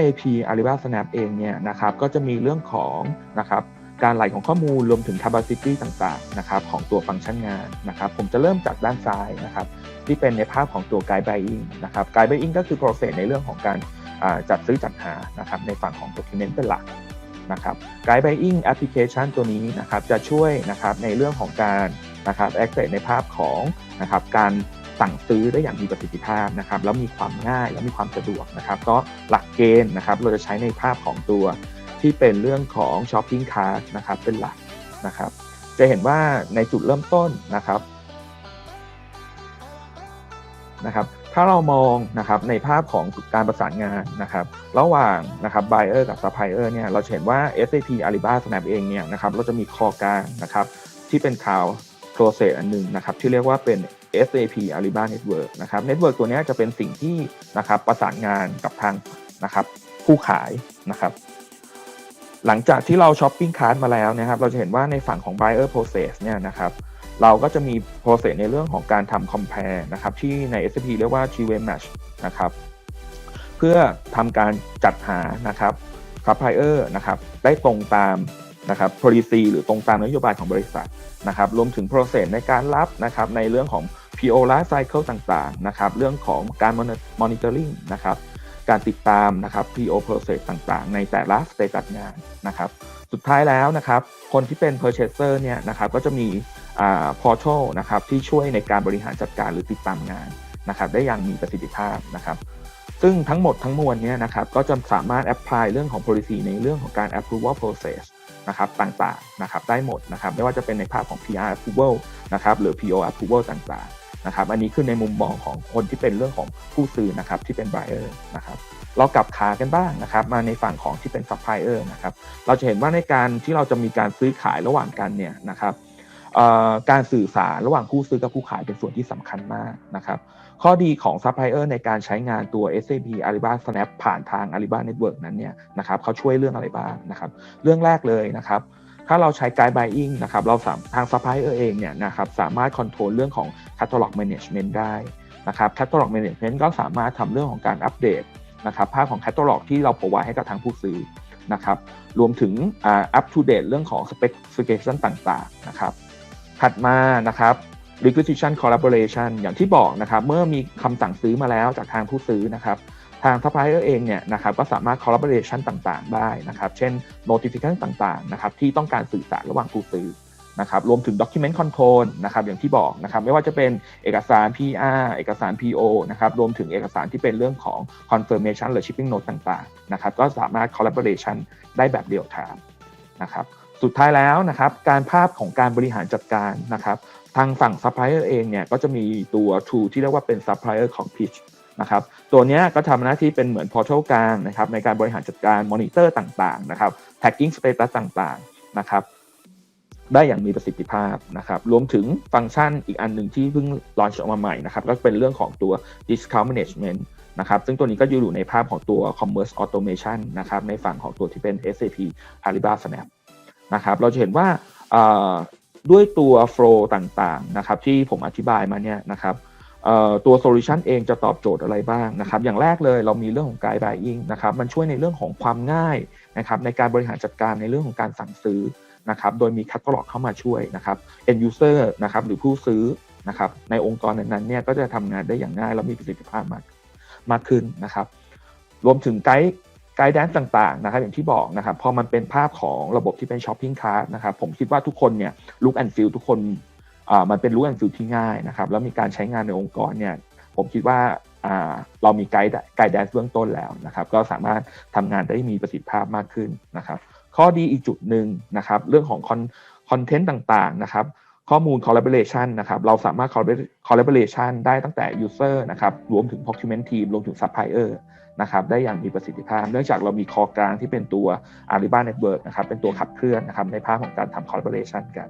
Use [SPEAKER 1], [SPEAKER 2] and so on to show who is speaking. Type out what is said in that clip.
[SPEAKER 1] A.P. Alibaba Snap เองเนี่ยนะครับก็จะมีเรื่องของนะครับการไหลของข้อมูลรวมถึง capacity ต่างๆนะครับของตัวฟังก์ชันงานนะครับผมจะเริ่มจากด้านซ้ายนะครับที่เป็นในภาพของตัว guide buying นะครับ guide buying ก็คือ process ในเรื่องของการจัดซื้อจัดหานะครับในฝั่งของ document เป็นหลักนะครับ guide buying application ตัวนี้นะครับจะช่วยนะครับในเรื่องของการนะครับ access ในภาพของนะครับการ สั่งซื้อได้อย่างมีประสิทธิภาพนะครับแล้วมีความง่ายและมีความสะดวกนะครับก็หลักเกณฑ์นะครับเราจะใช้ในภาพของตัวที่เป็นเรื่องของ shopping cart นะครับเป็นหลักนะครับจะเห็นว่าในจุดเริ่มต้นนะครับนะครับถ้าเรามองนะครับในภาพของการประสานงานนะครับระหว่างนะครับ buyer กับ supplier เนี่ยเราเห็นว่า SAP Alibaba Snap เองเนี่ยนะครับเราจะมีคอกลางนะครับที่เป็นข่าว process อันหนึ่งนะครับที่เรียกว่าเป็น SAP Alibaba Network นะครับ Network ตัวนี้จะเป็นสิ่งที่นะครับประสานงานกับทางนะครับผู้ขายนะครับหลังจากที่เราช้อปปิ้งคาร์ดมาแล้วนะครับเราจะเห็นว่าในฝั่งของ buyer process เนี่ยนะครับเราก็จะมี process ในเรื่องของการทำ compare นะครับที่ใน SAP เรียกว่า G-Way Match นะครับเพื่อทำการจัดหานะครับ supplier นะครับได้ตรงตามนะครับ policy หรือตรงตามนโยบายของบริษัทนะครับรวมถึง process ในการรับนะครับในเรื่องของ PO life cycle ต่างๆนะครับเรื่องของการ monitoring นะครับการติดตามนะครับ PO process ต่างๆ ในแต่ละ status งานนะครับสุดท้ายแล้วนะครับคนที่เป็น purchaser เนี่ยนะครับก็จะมี portal นะครับที่ช่วยในการบริหารจัดการหรือติดตามงานนะครับได้อย่างมีประสิทธิภาพนะครับซึ่งทั้งหมดทั้งมวลเนี่ยนะครับก็จะสามารถ apply เรื่องของ policy ในเรื่องของการ approval process นะครับต่างๆนะครับได้หมดนะครับไม่ว่าจะเป็นในภาพของ PR approval นะครับหรือ PO approval ต่างๆ นะครับอันนี้คือในมุมมองของคนที่เป็นเรื่องของผู้ซื้อนะครับที่เป็น buyer นะครับเรากลับขากันบ้างนะครับมาในฝั่งของที่เป็น supplier นะครับเราจะเห็นว่าในการที่เราจะมีการซื้อขายระหว่างกันเนี่ยนะครับการสื่อสารระหว่างผู้ซื้อกับผู้ขายเป็นส่วนที่สำคัญมากนะครับข้อดีของซัพพลายเออร์ในการใช้งานตัว SAP Alibaba Snap ผ่านทาง Alibaba Network นั้นเนี่ยนะครับเขาช่วยเรื่องอะไรบ้างนะครับ เรื่องแรกเลยนะครับ ถ้าเราใช้ Guide Buying นะครับเราสามทางซัพพลายเออร์เองเนี่ยนะครับสามารถคอนโทรลเรื่องของ Catalog Management ได้นะครับ Catalog Management ก็สามารถทำเรื่องของการอัปเดตนะครับภาพของ Catalog ที่เรา provide ให้กับทางผู้ซื้อนะครับรวมถึง up to date เรื่องของ specification ต่างๆนะครับถัดมานะครับ requisition collaboration อย่างที่บอกนะครับเมื่อมีคำสั่งซื้อมาแล้วจากทางผู้ซื้อนะครับ ทาง supplier เองเนี่ยนะครับก็สามารถ collaboration ต่างๆ ได้นะครับเช่น notification ต่างๆนะครับที่ต้องการสื่อสารระหว่างผู้ซื้อนะครับรวมถึง document control นะครับอย่างที่บอกนะครับไม่ว่าจะเป็นเอกสาร PR เอกสาร PO นะครับรวมถึงเอกสารที่เป็นเรื่องของ confirmation หรือ shipping note ต่างๆนะครับก็สามารถ collaboration ได้แบบเดียวทางนะครับสุดท้ายแล้วนะครับการภาพของการบริหารจัดการนะครับทางฝั่งซัพพลายเออร์เองเนี่ยก็จะมีตัว tool ที่เรียกว่าเป็นซัพพลายเออร์ของ pitch นะครับตัวนี้ก็ทำหน้าที่เป็นเหมือนพอร์ทัลกลางนะครับในการบริหารจัดการมอนิเตอร์ต่างๆนะครับ tagging status ต่างๆนะครับได้อย่างมีประสิทธิภาพนะครับรวมถึงฟังก์ชันอีกอันหนึ่งที่เพิ่งลอนช์ออกมาใหม่นะครับก็เป็นเรื่องของตัว discount management นะครับซึ่งตัวนี้ก็อยู่ในภาพของตัว commerce automation นะครับในฝั่งของตัวที่เป็น SAP Alibaba Snap นะครับเราจะเห็นว่าด้วยตัวโฟล์ต่างๆนะครับที่ผมอธิบายมาเนี่ยนะครับ ตัวโซลูชันเองจะตอบโจทย์อะไรบ้างนะครับ อย่างแรกเลยเรามีเรื่องของ guide buying นะครับ มันช่วยในเรื่องของความง่ายนะครับในการบริหารจัดการในเรื่องของการสั่งซื้อนะครับ โดยมี catalog เข้ามาช่วยนะครับ end user นะครับหรือผู้ซื้อนะครับในองค์กรนั้นๆเนี่ยก็จะทำงานได้อย่างง่าย และมีประสิทธิภาพมากมากขึ้นนะครับ รวมถึงไกด์ไกด์แดนต่างๆนะครับอย่างที่บอกนะครับพอมันเป็นภาพของระบบที่เป็นช้อปปิ้งคาร์ดนะครับผมคิดว่าทุกคนเนี่ยลุกแอนฟิลทุกคน มันเป็นลุกแอนฟิลที่ง่ายนะครับแล้วมีการใช้งานในองค์กรเนี่ยผมคิดว่าเรามีไกด์ไกด์แดนเบื้องต้นแล้วนะครับ ก็สามารถทำงานได้มีประสิทธิภาพมากขึ้นนะครับ ข้อดีอีกจุดหนึ่งนะครับ เรื่องของคอนเทนต์ต่างๆนะครับ ข้อมูล collaboration นะครับ เราสามารถ collaboration ได้ตั้งแต่ user นะครับ รวมถึง procurement team รวมถึง supplier นะครับ ได้อย่างมีประสิทธิภาพ เนื่องจากเรามีคอกลางที่เป็นตัว Alibaba Network นะครับ เป็นตัวขับเคลื่อนนะครับ ในภาพของการทำ collaboration กัน